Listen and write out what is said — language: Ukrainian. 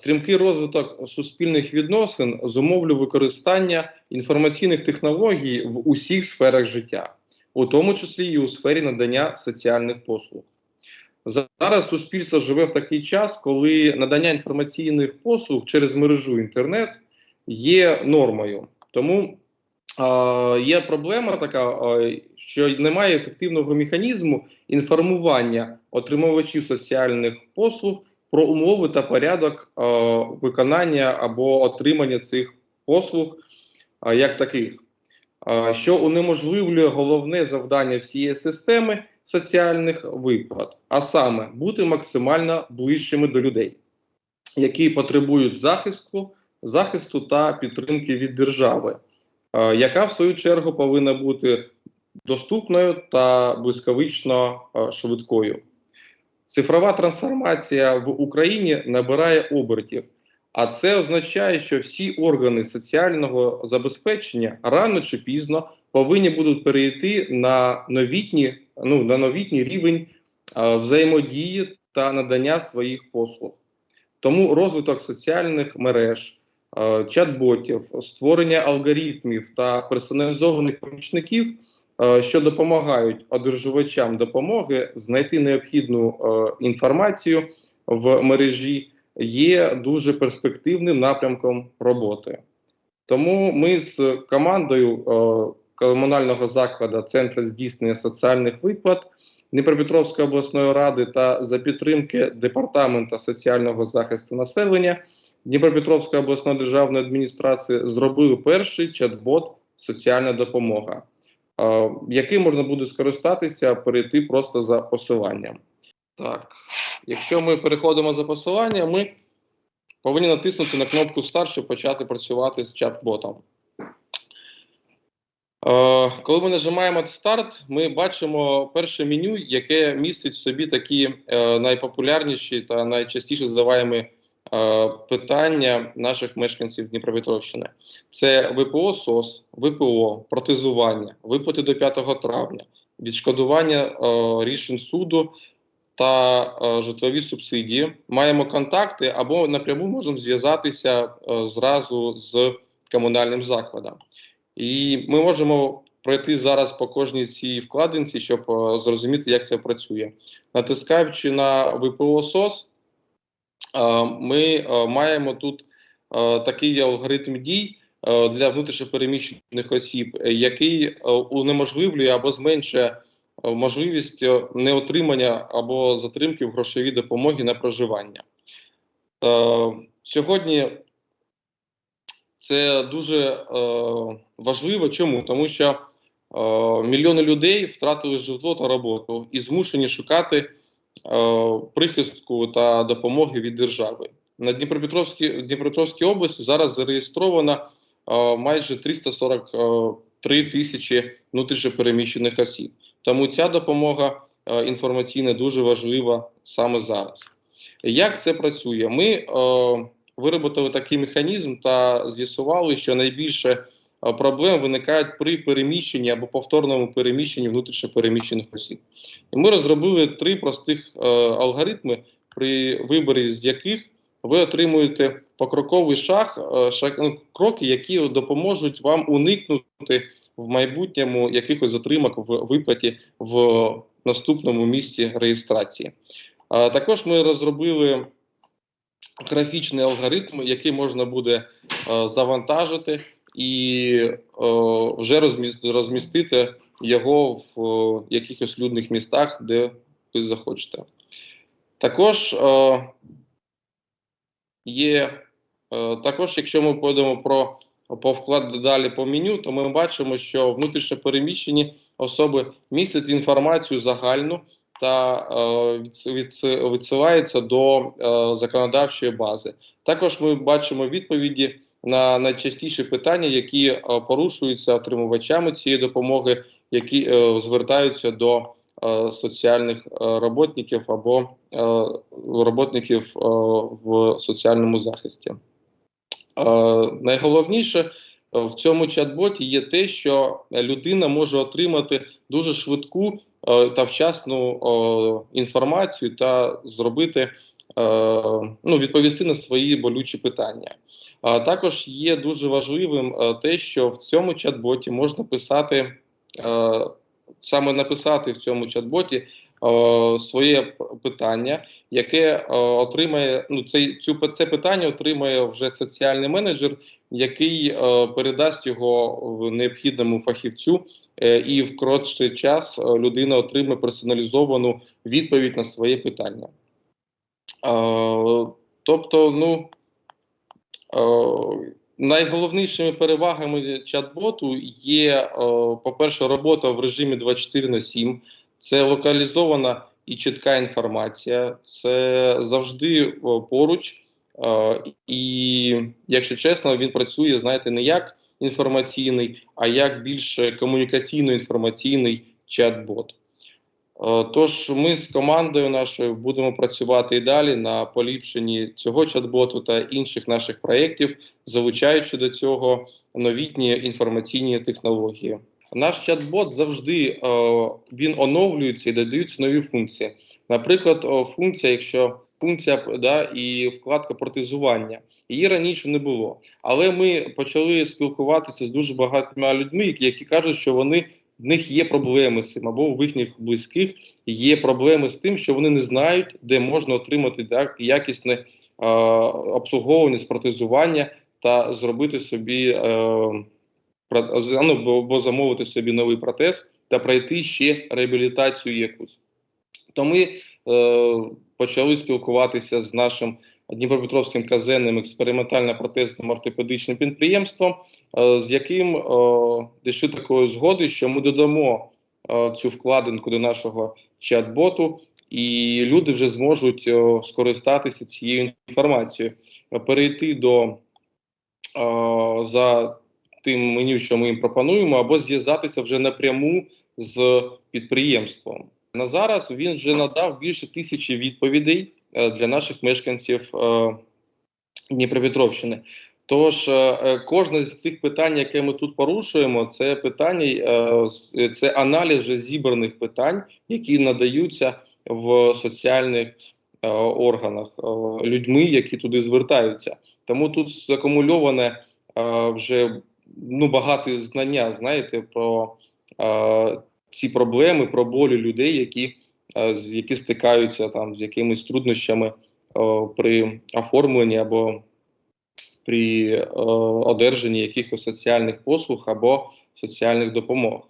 Стрімкий розвиток суспільних відносин зумовлює використання інформаційних технологій в усіх сферах життя, у тому числі і у сфері надання соціальних послуг. Зараз суспільство живе в такий час, коли надання інформаційних послуг через мережу інтернет є нормою. Тому е, є проблема така, е, що немає ефективного механізму інформування отримувачів соціальних послуг про умови та порядок е, виконання або отримання цих послуг е, як таких, е, що унеможливлює головне завдання всієї системи соціальних виплат, а саме бути максимально ближчими до людей, які потребують захисту, захисту та підтримки від держави, яка в свою чергу повинна бути доступною та блискавично швидкою. Цифрова трансформація в Україні набирає обертів, а це означає, що всі органи соціального забезпечення рано чи пізно повинні будуть перейти на новітні, ну, на новітній рівень а, взаємодії та надання своїх послуг. Тому розвиток соціальних мереж, а, чат-ботів, створення алгоритмів та персоналізованих помічників що допомагають одержувачам допомоги знайти необхідну е, інформацію в мережі, є дуже перспективним напрямком роботи. Тому ми з командою е, комунального закладу Центру здійснення соціальних виплат Дніпропетровської обласної ради та за підтримки Департаменту соціального захисту населення Дніпропетровської обласної державної адміністрації зробили перший чат-бот Соціальна допомога е, яким можна буде скористатися, перейти просто за посиланням. Так, якщо ми переходимо за посиланням, ми повинні натиснути на кнопку Старт, щоб почати працювати з чат-ботом. Коли ми нажимаємо старт, ми бачимо перше меню, яке містить в собі такі е, найпопулярніші та найчастіше задаваємо питання наших мешканців Дніпропетровщини. Це ВПО СОС, ВПО, протезування, виплати до 5 травня, відшкодування е, рішень суду та е, житлові субсидії. Маємо контакти або напряму можемо зв'язатися е, зразу з комунальним закладом. І ми можемо пройти зараз по кожній цій вкладинці, щоб е, зрозуміти, як це працює. Натискаючи на ВПО СОС, е, ми е, маємо тут е, такий алгоритм дій е, для внутрішньопереміщених осіб, е, який е, унеможливлює або зменшує е, можливість е, неотримання або затримки в грошовій допомоги на проживання. Е, Сьогодні це дуже е, важливо. Чому? Тому що е, мільйони людей втратили житло та роботу і змушені шукати е, прихистку та допомоги від держави. На Дніпропетровській Дніпропетровській області зараз зареєстровано е, майже 343 тисячі внутрішньопереміщених осіб. Тому ця допомога е, інформаційна дуже важлива саме зараз. Як це працює? Ми е, виробили такий механізм та з'ясували, що найбільше е, проблем виникають при переміщенні або повторному переміщенні внутрішньопереміщених осіб. І ми розробили три простих е, алгоритми, при виборі з яких ви отримуєте покроковий шаг, е, шаг ну, кроки, які допоможуть вам уникнути в майбутньому якихось затримок в виплаті в наступному місці реєстрації. Е, також ми розробили графічний алгоритм, який можна буде е, завантажити і е, вже розмістити його в е, якихось людних містах, де ви захочете. Також е, є також, якщо ми пойдемо про по вкладу далі по меню, то ми бачимо, що внутрішньо переміщені особи містять інформацію загальну та відс- відс- відсилається до законодавчої бази. Також ми бачимо відповіді на найчастіші питання, які е, порушуються отримувачами цієї допомоги, які е, звертаються до е, соціальних роботників або роботників в соціальному захисті. Найголовніше в цьому чат-боті є те, що людина може отримати дуже швидку та вчасну інформацію та зробити ну, відповісти на свої болючі питання. Також є дуже важливим е, те, що в цьому чат-боті можна писати е, саме написати в цьому чат-боті е, своє питання, яке е, отримає ну цей цю це питання отримає вже соціальний менеджер, який е, передасть його в необхідному фахівцю, е, і в коротший час е, людина отримає персоналізовану відповідь на своє питання. Тобто, ну найголовнішими перевагами чат-боту є, по-перше, робота в режимі 24 на 7, це локалізована і чітка інформація, це завжди поруч. І, якщо чесно, він працює, знаєте, не як інформаційний, а як більш комунікаційно-інформаційний чат-бот. Е, Тож ми з командою нашою будемо працювати і далі на поліпшенні цього чат-боту та інших наших проєктів, залучаючи до цього новітні інформаційні технології. Наш чат-бот завжди е, він оновлюється і додаються нові функції. Наприклад, функція, якщо функція да, і вкладка протезування. Її раніше не було. Але ми почали спілкуватися з дуже багатьма людьми, які, які кажуть, що вони в них є проблеми з цим, або в їхніх близьких є проблеми з тим, що вони не знають, де можна отримати так, якісне е, обслуговування з протезування та зробити собі е, ну, або, або замовити собі новий протез та пройти ще реабілітацію якусь. То ми е, почали спілкуватися з нашим Дніпропетровським казенним експериментально-протезним ортопедичним підприємством, е, з яким е, дійшли такої згоди, що ми додамо е, цю вкладинку до нашого чат-боту, і люди вже зможуть скористатися цією інформацією, перейти до за тим меню, що ми їм пропонуємо, або зв'язатися вже напряму з підприємством. На зараз він вже надав більше тисячі відповідей для наших мешканців е, Дніпропетровщини. Тож е, е, кожне з цих питань, яке ми тут порушуємо, це питання, е, це аналіз зібраних питань, які надаються в соціальних е, органах е, людьми, які туди звертаються. Тому тут закумульоване е, вже ну, багато знання, знаєте, про е, ці проблеми, про болі людей, які, е, які стикаються там з якимись труднощами е, при оформленні або при е, одержанні якихось соціальних послуг або соціальних допомог.